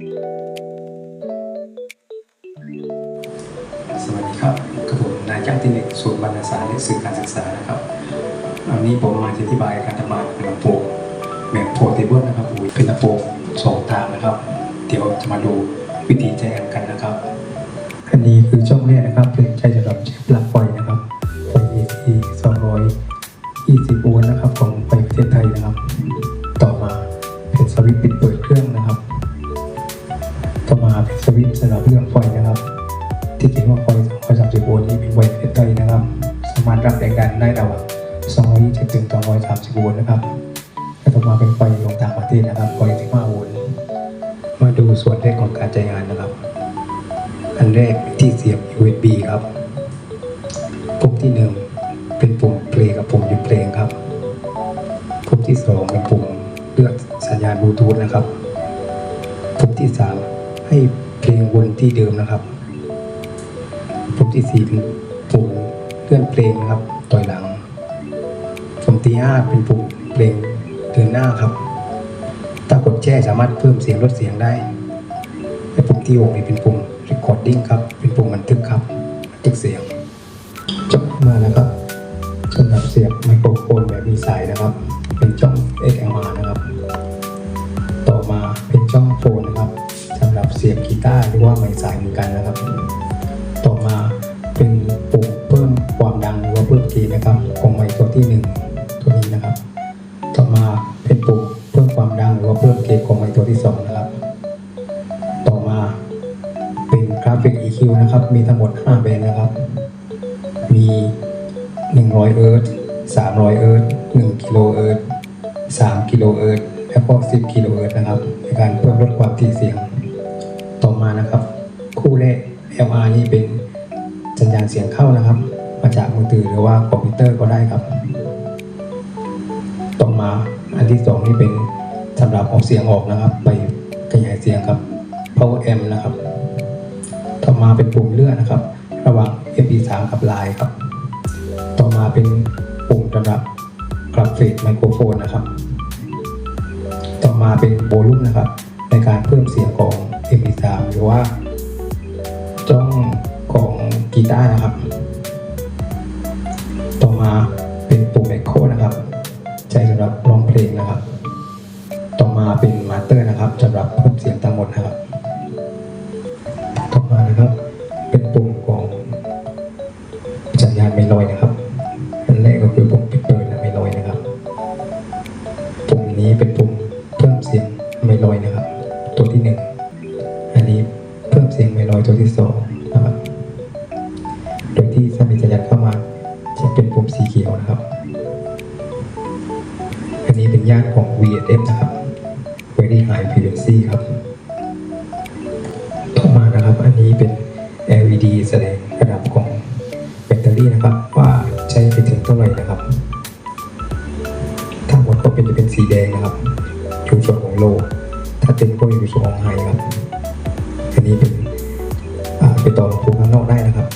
สวัสดีครับกระผมนายจ้างที่หนึ่งศูนย์บรรณาสารและสื่อการศึกษานะครับ วันนี้ผมมาจะอธิบายการทำงานของลำโพงแบบโพร์เทเบิลนะครับคุยเป็นลำโพงสองทางนะครับ เดี๋ยวจะมาดูวิธีใช้งานกันนะครับ อันนี้คือช่องแรกนะครับเป็นใช้สำหรับเช็คปลั๊กไฟนะครับไฟ AC 220โวลต์นะครับของไฟประเทศไทยนะครับ ต่อมาเป็นสวิตช์ปิดเปิดเครื่อง มาเป็นสวิตสำหรับเรื่องไฟนะครับ ที่เขียนว่าไฟ230โวลต์นี่เป็นไฟประเภทใดนะครับ สามารถรับแรงดันได้ระหว่าง220ถึง230โวลต์นะครับและต่อมาเป็นไฟลงต่างประเทศนะครับไฟ15โวลต์มาดูส่วนแรกของการใช้งานนะครับ อันแรกที่เสียบ USB ครับปุ่มที่1เป็นปุ่มเพลงกับปุ่มหยุดเพลงครับปุ่มที่2เป็นปุ่มเลือกสัญญาณบลูทูธนะครับปุ่มที่3 ให้เพลงวนที่เดิมนะครับปุ่มที่สี่เป็นปุ่มเลื่อนเพลงนะครับ ต่อยหลังปุ่มที่ห้าเป็นปุ่มเพลงเดินหน้าครับ ถ้ากดแช่สามารถเพิ่มเสียงลดเสียงได้และปุ่มที่หกนี่เป็นปุ่ม recording ครับ เป็นปุ่มบันทึกครับบันทึกเสียงจบมาแล้วครับสำหรับเสียบไมโครโฟนแบบมีสายนะครับ กีตาร์หรือว่าไม้สายเหมือนกันนะครับ ต่อมาเป็นปุ่มเพิ่มความดังหรือว่าเพิ่มเกณฑ์นะครับ ของไมค์ตัวที่หนึ่งตัวนี้นะครับ ต่อมาเป็นปุ่มเพิ่มความดังหรือว่าเพิ่มเกณฑ์ของไมค์ตัวที่สองนะครับ ต่อมาเป็นกราฟิก EQ นะครับ มีทั้งหมด 5 แบนด์นะครับ มี 100เอิร์ธ300เอิร์ธ1กิโลเอิร์ธ3กิโลเอิร์ธแล้วก็10กิโลเอิร์ธนะครับ ในการเพิ่มลดความถี่เสียง ต่อมานะครับ คู่แรก LR นี่เป็นสัญญาณเสียงเข้านะครับ มาจากมือถือหรือว่าคอมพิวเตอร์ก็ได้ครับ ต่อมาอันที่สองนี่เป็นสำหรับออกเสียงออกนะครับ ไปขยายเสียงครับ power amp นะครับ ต่อมาเป็นปุ่มเลื่อนนะครับ ระหว่าง MP3 กับ Line ครับ ต่อมาเป็นปุ่มสำหรับกลับเฟสไมโครโฟนนะครับ ต่อมาเป็นโวลูมนะครับ การเพิ่มเสียงของ MP3 หรือว่าจ้องของกีตาร์นะครับ ต่อมาเป็นปุ่ม Echo นะครับใช้สำหรับร้องเพลงนะครับ ต่อมาเป็นมาสเตอร์นะครับสำหรับเพิ่มเสียงทั้งหมดนะครับ ต่อมานะครับเป็นปุ่มของสัญญาณไมโลอยนะครับอันแรกก็คือปุ่มปิดเปิดและไมโลอยนะครับ ปุ่มนี้เป็นปุ่มเพิ่มเสียงไมโลอยนะครับ ตัวที่หนึ่งอันนี้เพิ่มเสียงไมโลอยตัวที่สองนะครับ โดยที่ถ้ามีสัญญาณเข้ามาจะเป็นปุ่มสีเขียวนะครับ อันนี้เป็นญาติของ VSF นะครับ Very High Frequency ครับต่อมานะครับ อันนี้เป็น LED แสดงระดับของแบตเตอรี่นะครับ ว่าใช้ไปถึงเท่าไหร่นะครับทั้งหมดก็เป็นจะเป็นสีแดงนะครับอยู่ส่วนของโล ถ้าเต็มก็อยู่ส่วนของไฮครับอันนี้เป็นไปต่อรับภูมิข้างนอกได้นะครับ